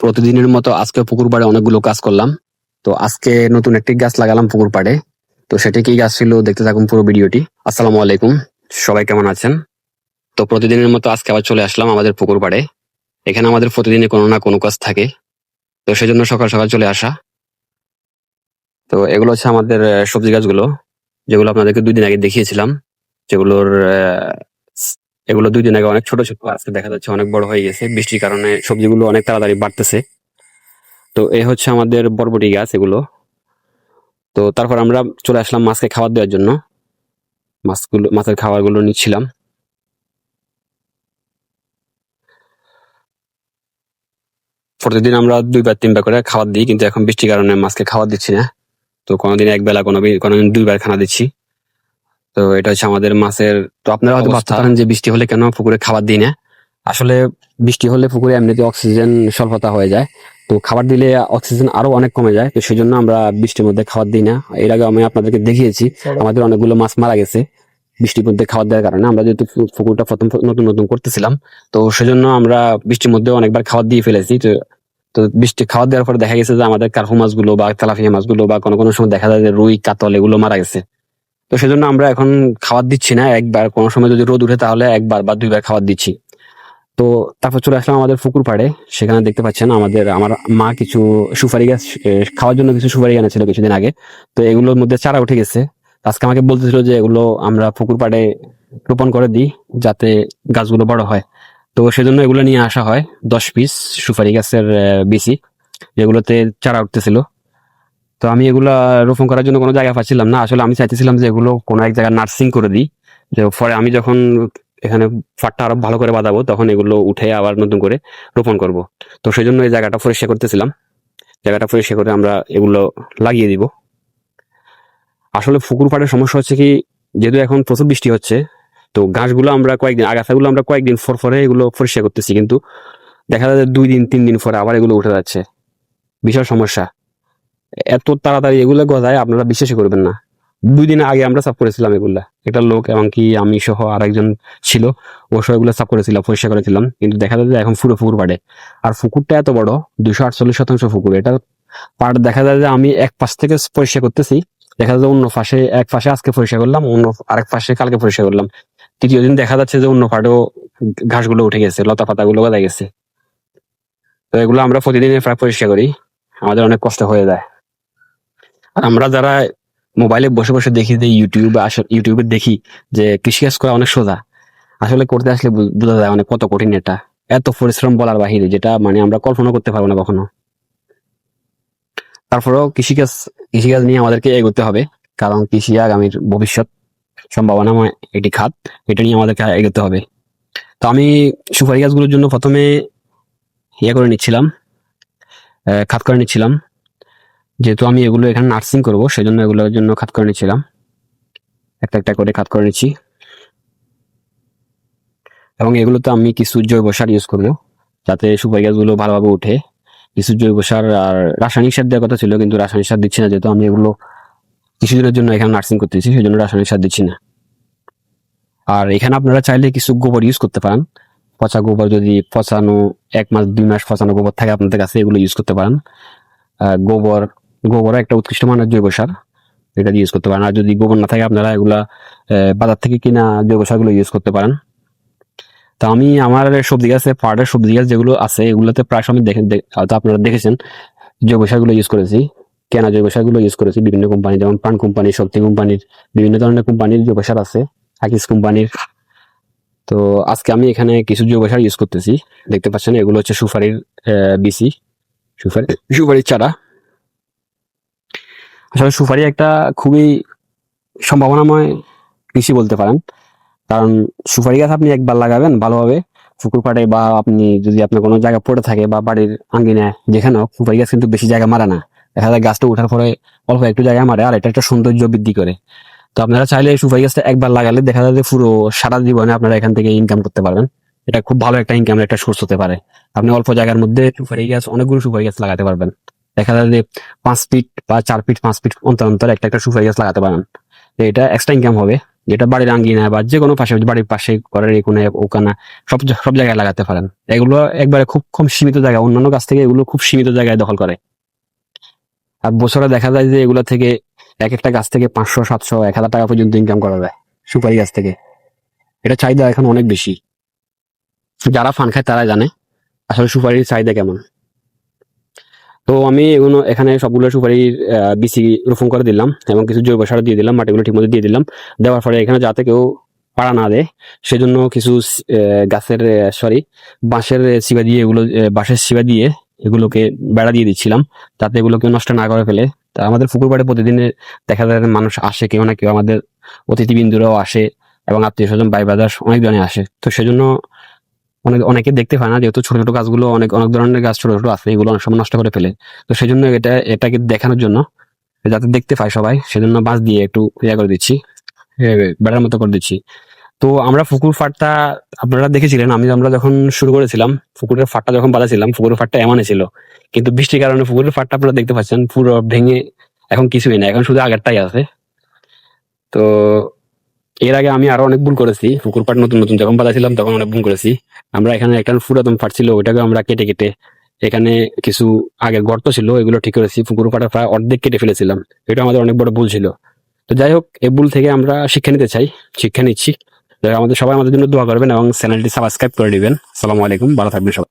প্রতিদিনের মতো আজকে পুকুর পাড়ে অনেকগুলো কাজ করলাম। তো আজকে নতুন একটি গাছ লাগালাম পুকুর পাড়ে। তো সেটি কি গাছ ছিল দেখতে থাকুন পুরো ভিডিওটি। আসসালামু আলাইকুম, সবাই কেমন আছেন? তো প্রতিদিনের মতো আজকে আবার চলে আসলাম আমাদের পুকুর পাড়ে। এখানে আমাদের প্রতিদিনে কোনো না কোনো কাজ থাকে। তো সেজন্য সকাল সকাল চলে আসা। তো এগুলো হচ্ছে আমাদের সবজি গাছগুলো, যেগুলো আপনাদেরকে দুই দিন আগে দেখিয়েছিলাম। যেগুলোর এগুলো দুই দিন আগে অনেক ছোট ছোট আজকে দেখা যাচ্ছে অনেক বড় হয়ে গেছে। বৃষ্টির কারণে সবজিগুলো অনেক তাড়াতাড়ি বাড়তেছে। তো এই হচ্ছে আমাদের বরবটি গাছ এগুলো। তো তারপর আমরা চলে আসলাম মাছকে খাবার দেওয়ার জন্য। মাছগুলো মাছের খাবারগুলো নিচ্ছিলাম। প্রতিদিন আমরা দুইবার, তিনবার করে খাবার দিই, কিন্তু এখন বৃষ্টির কারণে মাছকে খাবার দিচ্ছি না। তো কোনোদিন এক বেলা কোনো কোনোদিন দুইবার খানা দিচ্ছি। তো এটা হচ্ছে আমাদের মাছের তো আপনারা হয়তো ভাবতে পারেন যে বৃষ্টি হলে কেন পুকুরে খাবার দিই না? আসলে বৃষ্টি হলে পুকুরে এমনিতে অক্সিজেন স্বল্পতা হয়ে যায়। তো খাবার দিলে অক্সিজেন আরও অনেক কমে যায়। তো সেই জন্য আমরা বৃষ্টির মধ্যে খাবার দিই না। এর আগে আমি আপনাদেরকে দেখিয়েছি আমাদের অনেকগুলো মাছ মারা গেছে বৃষ্টির মধ্যে খাবার দেওয়ার কারণে। আমরা যেহেতু পুকুরটা প্রথম নতুন নতুন করতেছিলাম তো সেজন্য আমরা বৃষ্টির মধ্যে অনেকবার খাবার দিয়ে ফেলেছি। তো তো বৃষ্টি খাবার দেওয়ার পরে দেখা গেছে যে আমাদের কার্ফু মাছগুলো বা তেলাপিয়া মাছগুলো বা কোনো কোনো সময় দেখা যায় যে রুই কাতল এগুলো মারা গেছে। তো সেজন্য আমরা এখন খাবার দিচ্ছি না, একবার কোনো সময় যদি রোদ উঠে তাহলে একবার বা দুইবার খাবার দিচ্ছি। তো তারপর চলে আসলাম আমাদের পুকুর পাড়ে, সেখানে দেখতে পাচ্ছেন আমাদের, আমার মা কিছু সুপারি গাছ খাওয়ার জন্য কিছু সুপারি এনেছিল কিছুদিন আগে। তো এগুলোর মধ্যে চারা উঠে গেছে। আজকে আমাকে বলতেছিল যে এগুলো আমরা পুকুর পাড়ে রোপণ করে দিই, যাতে গাছগুলো বড় হয়। তো সেজন্য এগুলো নিয়ে আসা হয়, দশ পিস সুপারি গাছের বিচি, যেগুলোতে চারা উঠতেছিল। তো আমি এগুলা রোপণ করার জন্য কোনো জায়গা পাচ্ছিলাম না। আসলে আমি চাইতেছিলাম যে এগুলো কোনো এক জায়গায় নার্সিং করে দিই। যে পরে আমি যখন এখানে ফাটটা আরও ভালো করে বাঁধাবো, তখন এগুলো উঠে আবার নতুন করে রোপণ করব। তো সেই জন্য এই জায়গাটা পরিষ্কার করতেছিলাম। জায়গাটা পরিষ্কার করে আমরা এগুলো লাগিয়ে দিব। আসলে পুকুর পাড়ের সমস্যা হচ্ছে কি, যেহেতু এখন প্রচুর বৃষ্টি হচ্ছে, তো গাছগুলো আমরা কয়েকদিন, আগাছাগুলো আমরা কয়েকদিন পর পরে এগুলো পরিষ্কার করতেছি। কিন্তু দেখা যায় দুই দিন, তিন দিন পরে আবার এগুলো উঠে যাচ্ছে। বিশাল সমস্যা। এত তাড়াতাড়ি এগুলো গজায় আপনারা বিশ্বাসই করবেন না। দুই দিন আগে আমরা সাফ করেছিলাম এগুলা। একটা লোক এমনকি আমি সহ আরেকজন ছিল, ও সহ এগুলো সাফ করেছিলাম পরিষ্কার করেছিলাম। কিন্তু দেখা যায় যে এখন পুরো পুকুর পাড়ে। আর পুকুরটা এত বড় দুশো আটচল্লিশ শতাংশ পুকুর এটা পাড় দেখা যায় যে আমি এক পাশ থেকে পরিষ্কার করতেছি। দেখা যায় অন্য পাশে, এক পাশে আজকে পরিষ্কার করলাম, অন্য আরেক পাশে কালকে পরিষ্কার করলাম। তৃতীয় দিন দেখা যাচ্ছে যে অন্য পাড়েও ঘাসগুলো উঠে গেছে লতা পাতাগুলো গজায় গেছে। তো এগুলো আমরা প্রতিদিনই প্রায় পরিষ্কার করি। আমাদের অনেক কষ্ট হয়ে যায়। আমরা যারা মোবাইলে বসে বসে দেখি যে ইউটিউবে আসলে ইউটিউবে দেখি যে কৃষিকাজ করা অনেক সোজা, আসলে করতে আসলে বোঝা যায় অনেক কত কঠিন এটা। এত পরিশ্রম বলার বাহিরে যেটা মানে আমরা কল্পনা করতে পারব না কখনো। তারপরেও কৃষিকাজ কৃষিকাজ নিয়ে আমাদেরকে এগোতে হবে, কারণ কৃষি আগামীর ভবিষ্যৎ সম্ভাবনাময় একটি খাত, এটা নিয়ে আমাদেরকে এগোতে হবে। তো আমি সুপারি গাছগুলোর জন্য প্রথমে ইয়ে করে নিচ্ছিলাম খাত করে নিচ্ছিলাম। যেহেতু আমি এগুলো এখানে নার্সিং করব, সেজন্য এগুলোর জন্য খাত করে নিয়েছিলাম একটা একটা করে খাত করে নিচ্ছি। এবং এগুলোতে আমি কিছু জৈব সার ইউজ করব, যাতে সুপারি গাছগুলো ভালোভাবে উঠে কিছু জৈব সার আর রাসায়নিক সার দেওয়ার কথা ছিল, কিন্তু রাসায়নিক সার দিচ্ছি না, যেহেতু আমি এগুলো কিছুদিনের জন্য এখানে নার্সিং করতেছি সেই জন্য রাসায়নিক সার দিচ্ছি না। আর এখানে আপনারা চাইলে কিছু গোবর ইউজ করতে পারেন। পচা গোবর যদি পচানো, এক মাস, দুই মাস পচানো গোবর থাকে আপনাদের কাছে, এগুলো ইউজ করতে পারেন। গোবর গোবর একটা উৎকৃষ্ট মানের জৈব সার এটা ইউজ করতে পারেন। আর যদি গোবর না থাকে, আপনারা এগুলা বাজার থেকে কিনা জৈব সারগুলো ইউজ করতে পারেন। তো আমি আমার সবজি গাছে পাহাড়ের সবজি গাছ যেগুলো আছে, এগুলোতে প্রায় সময় দেখে দে- হয়তো আপনারা দেখেছেন, জৈব সারগুলো ইউজ করেছি, কেনা জৈব সারগুলো ইউজ করেছি, বিভিন্ন কোম্পানি যেমন প্রাণ কোম্পানি শক্তি কোম্পানির বিভিন্ন ধরনের কোম্পানির জৈব সার আছে, আকিস কোম্পানির তো আজকে আমি এখানে কিছু জৈব সার ইউজ করতেছি। দেখতে পাচ্ছেন, এগুলো হচ্ছে সুপারির বিসি সুপারি, সুপারির চারা। আসলে সুপারি একটা খুবই সম্ভাবনাময় কৃষি বলতে পারেন। কারণ সুপারি গাছ আপনি একবার লাগাবেন ভালোভাবে, পুকুর পাড়ে বা আপনি যদি আপনার কোনো জায়গা পড়ে থাকে বা বাড়ির আঙ্গিনায় যেখানে হোক, সুপারি গাছ কিন্তু বেশি জায়গা মারে না। দেখা যায় গাছটা ওঠার পরে অল্প একটু জায়গা মারে আর এটা একটা সৌন্দর্য বৃদ্ধি করে। তো আপনারা চাইলে এই সুপারি গাছটা একবার লাগালে দেখা যায় যে পুরো সারা জীবনে আপনারা এখান থেকে ইনকাম করতে পারবেন। এটা খুব ভালো একটা ইনকামের একটা সোর্স হতে পারে। আপনি অল্প জায়গার মধ্যে সুপারি গাছ, অনেকগুলো সুপারি গাছ লাগাতে পারবেন। দেখা যায় যে পাঁচ ফিট বা চার ফিট পাঁচ ফিট অন্তর অন্তর একটা একটা সুপারি গাছ লাগাতে পারেন। এটা এক্সট্রা ইনকাম হবে। যেটা বাড়ির আঙ্গিনা বা যে কোনো পাশে, বাড়ির পাশে ঘরের কোণে ওখানে সব সব জায়গায় লাগাতে পারেন। এগুলো একবারে খুব কম সীমিত জায়গা অন্যান্য গাছ থেকে এগুলো খুব সীমিত জায়গায় দখল করে। আর বছরে দেখা যায় যে এগুলো থেকে এক একটা গাছ থেকে পাঁচশো, সাতশো, এক হাজার টাকা পর্যন্ত ইনকাম করা যায় সুপারি গাছ থেকে। এটা চাহিদা এখন অনেক বেশি। যারা ফান খায় তারা জানে আসলে সুপারির চাহিদা কেমন। তো আমি এগুলো এখানে সবগুলো সুপারির বিচি রোপণ করে দিলাম এবং কিছু জৈব সার দিয়ে দিলাম, মাটিগুলো ঠিক ঠিকমতো দিয়ে দিলাম। দেওয়ার ফলে এখানে যাতে কেউ পাড়া না দেয়, সেজন্য কিছু গাছের সরি বাঁশের শিবা দিয়ে এগুলো বাঁশের শিবা দিয়ে এগুলোকে বেড়া দিয়ে দিচ্ছিলাম, যাতে এগুলো কেউ নষ্ট না করে ফেলে। তা আমাদের পুকুর পাড়ে প্রতিদিন দেখা যায় মানুষ আসে, কেউ না কেউ আমাদের অতিথিবৃন্দুরাও আসে এবং আত্মীয় স্বজন বাজার অনেক জনে আসে। তো সেজন্য অনেক, অনেকে দেখতে পায় না, যেহেতু ছোট ছোট গাছগুলো অনেক অনেক ধরনের গাছ ছোট ছোট আছে, এগুলো অনেক সময় নষ্ট করে ফেলে। তো সেই জন্য এটা, এটাকে দেখানোর জন্য, যাতে দেখতে পায় সবাই, সেজন্য বাঁশ দিয়ে একটু ইয়া করে দিচ্ছি বেড়ার মতো করে দিচ্ছি। তো আমরা পুকুর ফাটটা আপনারা দেখেছিলেন, আমি, আমরা যখন শুরু করেছিলাম, পুকুরের ফাটটা যখন বাঁধাছিলাম, পুকুরের ফাটটা এমনই ছিল। কিন্তু বৃষ্টির কারণে পুকুরের ফাটটা আপনারা দেখতে পাচ্ছেন, পুরো ভেঙে এখন কিছুই না এখন শুধু আগেরটাই আছে। তো এর আগে আমি আরও অনেক ভুল করেছি, পুকুর পাট নতুন নতুন যখন বাঁধাছিলাম তখন অনেক ভুল করেছি। আমরা এখানে একটা পুরাতন ফাট ছিল ওইটাকে আমরা কেটে কেটে এখানে কিছু আগের গর্ত ছিল, এগুলো ঠিক করেছি, পুকুর পাটা প্রায় অর্ধেক কেটে ফেলেছিলাম। এটা আমাদের অনেক বড় ভুল ছিল। তো যাই হোক, এই ভুল থেকে আমরা শিক্ষা নিতে চাই, শিক্ষা নিচ্ছি। আমাদের সবাই আমাদের জন্য দোয়া করবেন এবং চ্যানেলটি সাবস্ক্রাইব করে দিবেন। সালামু আলাইকুম, ভালো থাকবেন সবাই।